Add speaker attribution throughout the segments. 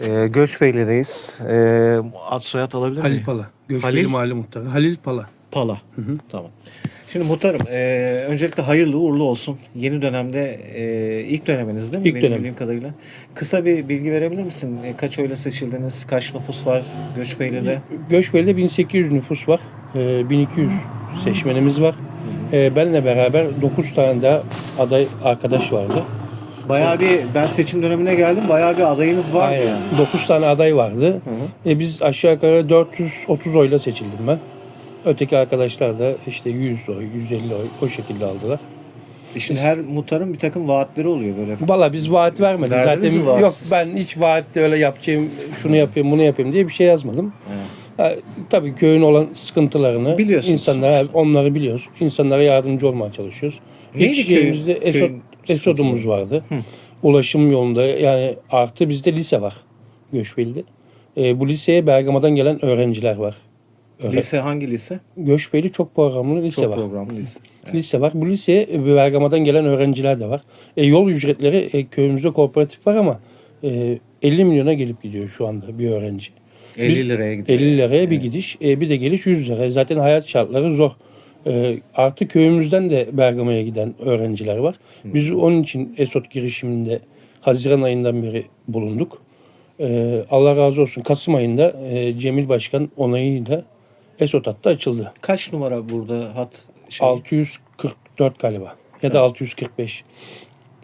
Speaker 1: Ee, Göçbeyli'deyiz. Ee, ad soyad alabilir
Speaker 2: Halil
Speaker 1: miyim?
Speaker 2: Pala. Göçbeli
Speaker 1: Halil?
Speaker 2: Mahalle Muhtarı. Halil Pala.
Speaker 1: Pala. Tamam. Şimdi muhtarım, ee, öncelikle hayırlı uğurlu olsun. Yeni dönemde ee, ilk döneminiz değil mi?
Speaker 2: İlk
Speaker 1: Benim
Speaker 2: dönem.
Speaker 1: bildiğim kadarıyla. Kısa bir bilgi verebilir misin? E, kaç oyla seçildiniz? Kaç nüfus var Göçbeyli'de?
Speaker 2: Göçbeli'de 1800 nüfus var. Ee, 1200 seçmenimiz var. Ee, benle beraber 9 tane daha aday arkadaş vardı.
Speaker 1: Bayağı bir, ben seçim dönemine geldim. Bayağı bir adayınız var
Speaker 2: Aynen.
Speaker 1: yani.
Speaker 2: 9 tane aday vardı. E, biz aşağı yukarı 430 oyla seçildim ben. Öteki arkadaşlar da işte 100 oy, 150 oy o şekilde aldılar.
Speaker 1: Şimdi her muhtarın bir takım vaatleri oluyor böyle.
Speaker 2: Valla biz vaat vermedik.
Speaker 1: Verdiniz
Speaker 2: Zaten
Speaker 1: mi vaat
Speaker 2: yok
Speaker 1: siz?
Speaker 2: ben hiç vaatte öyle yapacağım, şunu yapayım, bunu yapayım diye bir şey yazmadım. Ha, tabii köyün olan sıkıntılarını
Speaker 1: Biliyorsunuz
Speaker 2: insanlara
Speaker 1: sonuçta.
Speaker 2: onları biliyoruz. İnsanlara yardımcı olmaya çalışıyoruz.
Speaker 1: Neydi köyün-
Speaker 2: şeyimizde Esot,
Speaker 1: köyün
Speaker 2: Esod'umuz vardı. Ulaşım yolunda yani artı bizde lise var Göçbeli'de. E, bu liseye Bergama'dan gelen öğrenciler var. Öyle.
Speaker 1: Lise hangi lise?
Speaker 2: Göçbeli çok programlı lise
Speaker 1: Çok
Speaker 2: var.
Speaker 1: programlı lise.
Speaker 2: Lise var. Bu liseye e, Bergama'dan gelen öğrenciler de var. E, yol ücretleri e, köyümüzde kooperatif var ama e, 50 milyona gelip gidiyor şu anda bir öğrenci.
Speaker 1: 50 liraya gidiyor.
Speaker 2: 50 liraya bir gidiş, e, bir de geliş 100 lira. Zaten hayat şartları zor. E, artı köyümüzden de Bergama'ya giden öğrenciler var. Biz onun için ESOT girişiminde Haziran ayından beri bulunduk. E, Allah razı olsun. Kasım ayında e, Cemil Başkan onayıyla ESOT hattı açıldı.
Speaker 1: Kaç numara burada hat? Şey,
Speaker 2: 644 galiba ya da 645.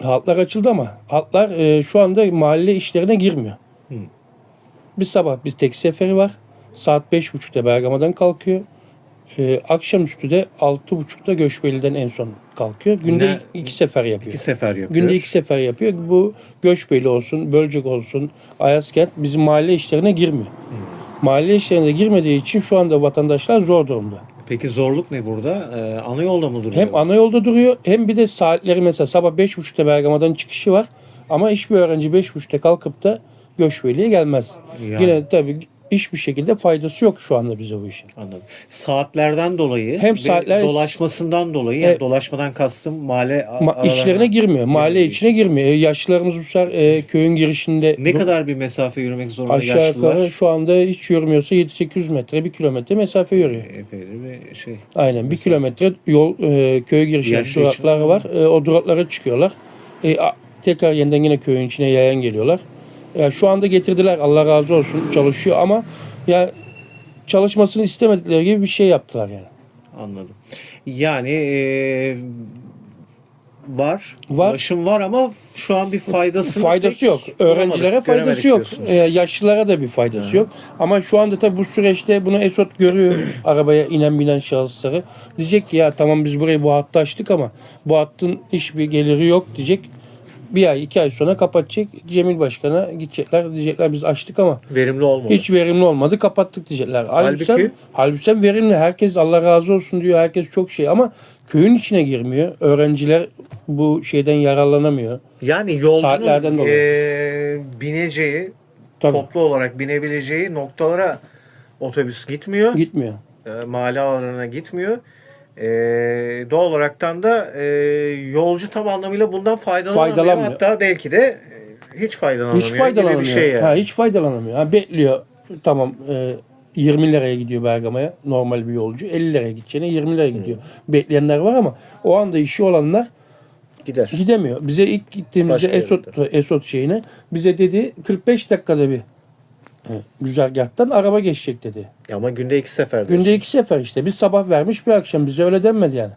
Speaker 2: Hatlar açıldı ama hatlar e, şu anda mahalle işlerine girmiyor. Bir sabah bir tek seferi var. Saat 5.30'da Bergama'dan kalkıyor. E, akşamüstü de 6.30'da Göçbeli'den en son kalkıyor. Günde
Speaker 1: Ne-
Speaker 2: iki sefer yapıyor.
Speaker 1: iki sefer yapıyor.
Speaker 2: Günde iki sefer yapıyor. Bu Göçbeli olsun, Bölcek olsun, Ayaskent bizim mahalle işlerine girmiyor. Mahalle işlerine girmediği için şu anda vatandaşlar zor durumda.
Speaker 1: Peki zorluk ne burada? Ee, ana yolda mı duruyor?
Speaker 2: Hem ana yolda duruyor hem bir de saatleri mesela sabah 5.30'da Bergama'dan çıkışı var. Ama hiçbir öğrenci 5.30'da kalkıp da Göçbeli'ye gelmez.
Speaker 1: Yani.
Speaker 2: Yine tabii hiçbir şekilde faydası yok şu anda bize bu işin.
Speaker 1: Anladım. Saatlerden dolayı
Speaker 2: Hem saatler-
Speaker 1: dolaşmasından dolayı yani
Speaker 2: Evet.
Speaker 1: dolaşmadan kastım mahalle
Speaker 2: Ma- içlerine girmiyor. Mahalle içine girmiyor. E, Yaşlılarımız bu sefer e, köyün girişinde
Speaker 1: Ne kadar bir mesafe yürümek zorunda
Speaker 2: aşağı
Speaker 1: yaşlılar?
Speaker 2: yukarı şu anda hiç yürümüyorsa 7-800 metre, 1 kilometre mesafe yürüyor.
Speaker 1: Epeyli bir şey.
Speaker 2: Aynen bir kilometre yol e, köy girişinde
Speaker 1: Yaşlı
Speaker 2: duraklar
Speaker 1: için-
Speaker 2: var. E, o duraklara çıkıyorlar. E, a- tekrar yeniden yine köyün içine yayan geliyorlar. Ya şu anda getirdiler Allah razı olsun çalışıyor ama ya çalışmasını istemedikleri gibi bir şey yaptılar yani.
Speaker 1: Anladım. Yani e, var.
Speaker 2: Var.
Speaker 1: Ulaşım var ama şu an bir
Speaker 2: faydası
Speaker 1: pek
Speaker 2: yok. Öğrencilere faydası yok. E, yaşlılara da bir faydası yok. Ama şu anda tabii bu süreçte bunu Esot görüyor arabaya inen binen şahısları. Diyecek ki ya tamam biz burayı bu hattı açtık ama bu hattın hiçbir geliri yok diyecek. Bir ay iki ay sonra kapatacak. Cemil Başkan'a gidecekler. Diyecekler biz açtık ama
Speaker 1: Verimli olmadı.
Speaker 2: hiç verimli olmadı kapattık diyecekler. Halbuki,
Speaker 1: Halbuki-
Speaker 2: halbuki verimli. Herkes Allah razı olsun diyor. Herkes çok şey ama köyün içine girmiyor. Öğrenciler bu şeyden yararlanamıyor.
Speaker 1: Yani yolcunun e, bineceği,
Speaker 2: Tabii
Speaker 1: toplu olarak binebileceği noktalara otobüs gitmiyor.
Speaker 2: gitmiyor.
Speaker 1: E, mahalle alanına gitmiyor. E, doğal olaraktan da e, yolcu tam anlamıyla bundan faydalanamıyor.
Speaker 2: Faydalanmıyor.
Speaker 1: Hatta belki de e, hiç faydalanamıyor.
Speaker 2: Hiç faydalanamıyor.
Speaker 1: bir şey yani.
Speaker 2: ha, hiç faydalanamıyor. Ha, bekliyor. Tamam e, 20 liraya gidiyor Bergama'ya normal bir yolcu. 50 liraya gideceğine 20 liraya gidiyor. Bekleyenler var ama o anda işi olanlar
Speaker 1: Gider.
Speaker 2: gidemiyor. Bize ilk gittiğimizde
Speaker 1: Başka
Speaker 2: Esot, Esot şeyine bize dedi 45 dakikada bir e, güzergahtan araba geçecek dedi.
Speaker 1: Ama günde iki sefer
Speaker 2: Günde
Speaker 1: diyorsun.
Speaker 2: iki sefer işte. Bir sabah vermiş bir akşam. Bize öyle denmedi yani.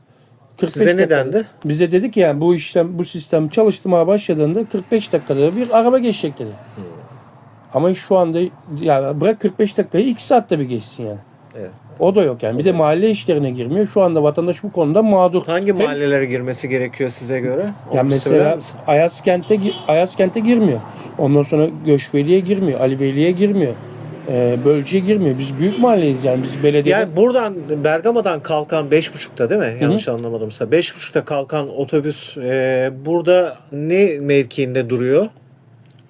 Speaker 2: 45
Speaker 1: Size ne
Speaker 2: dakikada-
Speaker 1: dendi?
Speaker 2: Bize dedi ki yani bu işlem bu sistem çalıştırmaya başladığında 45 dakikada bir araba geçecek dedi.
Speaker 1: Hmm.
Speaker 2: Ama şu anda yani bırak 45 dakikayı 2 saatte bir geçsin yani.
Speaker 1: Evet.
Speaker 2: O da yok yani. Bir de mahalle işlerine girmiyor. Şu anda vatandaş bu konuda mağdur.
Speaker 1: Hangi mahallelere girmesi gerekiyor size göre? Onu
Speaker 2: Yani
Speaker 1: bir söyler
Speaker 2: mesela
Speaker 1: misin?
Speaker 2: Ayaskent'e gi- Ayaskent'e girmiyor. Ondan sonra Göçbeli'ye girmiyor. Ali Beyli'ye girmiyor. Ee, Bölcü'ye girmiyor. Biz büyük mahalleyiz yani. Biz belediye
Speaker 1: Yani buradan Bergama'dan kalkan 5.30'da değil mi? Yanlış anlamadımsa. 5.30'da kalkan otobüs e, burada ne mevkiinde duruyor?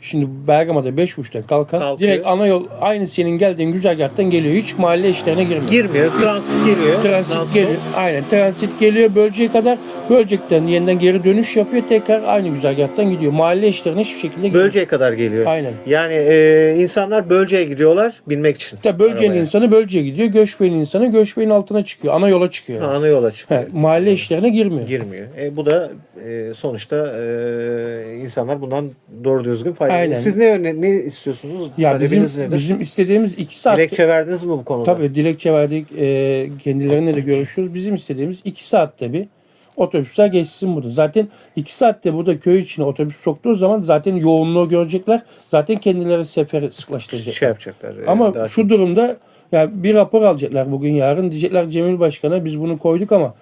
Speaker 2: Şimdi Bergama'da 5.30'da kalkar.
Speaker 1: Kalkıyor.
Speaker 2: Direkt ana yol aynı senin geldiğin güzergahtan geliyor. Hiç mahalle işlerine girmiyor.
Speaker 1: Girmiyor. Transit geliyor.
Speaker 2: Transit geliyor. Aynen transit geliyor bölgeye kadar. Bölcekten yeniden geri dönüş yapıyor. Tekrar aynı güzergahtan gidiyor. Mahalle işlerine hiçbir şekilde girmiyor.
Speaker 1: Bölceye kadar geliyor.
Speaker 2: Aynen.
Speaker 1: Yani e, insanlar bölceye gidiyorlar binmek için.
Speaker 2: İşte bölgenin
Speaker 1: Arabaya.
Speaker 2: insanı bölgeye gidiyor. Göçbeğin insanı göçbeğin altına çıkıyor. Ana yola çıkıyor.
Speaker 1: Ha, ana yola çıkıyor.
Speaker 2: He, mahalle işlerine girmiyor.
Speaker 1: Girmiyor. E, bu da e, sonuçta e, insanlar bundan doğru düzgün faydalanıyor. Siz ne ne istiyorsunuz?
Speaker 2: Ya
Speaker 1: Talebiniz
Speaker 2: bizim,
Speaker 1: nedir?
Speaker 2: bizim istediğimiz iki saat.
Speaker 1: Dilekçe verdiniz mi bu konuda?
Speaker 2: Tabii dilekçe verdik. E, kendilerine de görüşüyoruz. Bizim istediğimiz iki saatte bir otobüsler geçsin burada. Zaten iki saatte burada köy içine otobüs soktuğu zaman zaten yoğunluğu görecekler. Zaten kendileri seferi sıklaştıracaklar.
Speaker 1: Şey yapacaklar. e,
Speaker 2: Ama
Speaker 1: daha
Speaker 2: şu durumda ya bir rapor alacaklar bugün yarın. Diyecekler Cemil Başkan'a biz bunu koyduk ama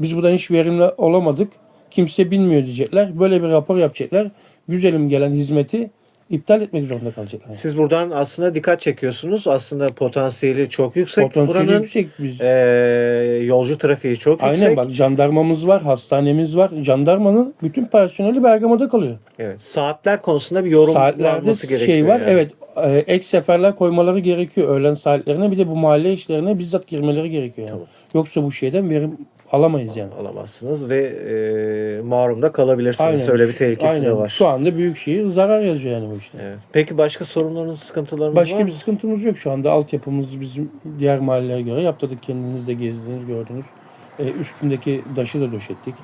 Speaker 2: biz buradan hiç verimli olamadık. Kimse bilmiyor diyecekler. Böyle bir rapor yapacaklar. Güzelim gelen hizmeti iptal etmek zorunda kalacaklar.
Speaker 1: Siz buradan aslında dikkat çekiyorsunuz. Aslında potansiyeli çok yüksek.
Speaker 2: Potansiyeli
Speaker 1: Buranın
Speaker 2: yüksek biz.
Speaker 1: e, yolcu trafiği çok
Speaker 2: Aynen
Speaker 1: yüksek.
Speaker 2: bak jandarmamız var, hastanemiz var. Jandarmanın bütün personeli Bergama'da kalıyor.
Speaker 1: Evet. Saatler konusunda bir yorumlanması
Speaker 2: Saatlerde
Speaker 1: gerekiyor.
Speaker 2: şey var.
Speaker 1: yani.
Speaker 2: Evet e, ek seferler koymaları gerekiyor öğlen saatlerine. Bir de bu mahalle işlerine bizzat girmeleri gerekiyor yani. Yoksa bu şeyden verim alamayız yani.
Speaker 1: alamazsınız ve e, mağrumda kalabilirsiniz. Öyle bir tehlikesi
Speaker 2: Aynen.
Speaker 1: de var.
Speaker 2: Şu anda Büyükşehir zarar yazıyor yani bu işte.
Speaker 1: Evet. Peki başka sorunlarınız, sıkıntılarınız
Speaker 2: Başka
Speaker 1: var
Speaker 2: bir
Speaker 1: mı?
Speaker 2: sıkıntımız yok şu anda. Altyapımız bizim diğer mahallelere göre yaptırdık. Kendiniz de gezdiniz, gördünüz. E, üstündeki daşı da döşettik.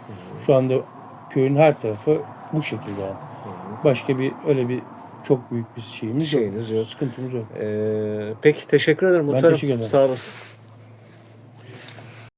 Speaker 2: Şu anda köyün her tarafı bu şekilde yani. Başka bir öyle bir çok büyük bir şeyimiz
Speaker 1: Şeyiniz yok.
Speaker 2: Sıkıntımız yok.
Speaker 1: Ee, peki teşekkür ederim muhtarım.
Speaker 2: teşekkür ederim.
Speaker 1: Sağ olasın.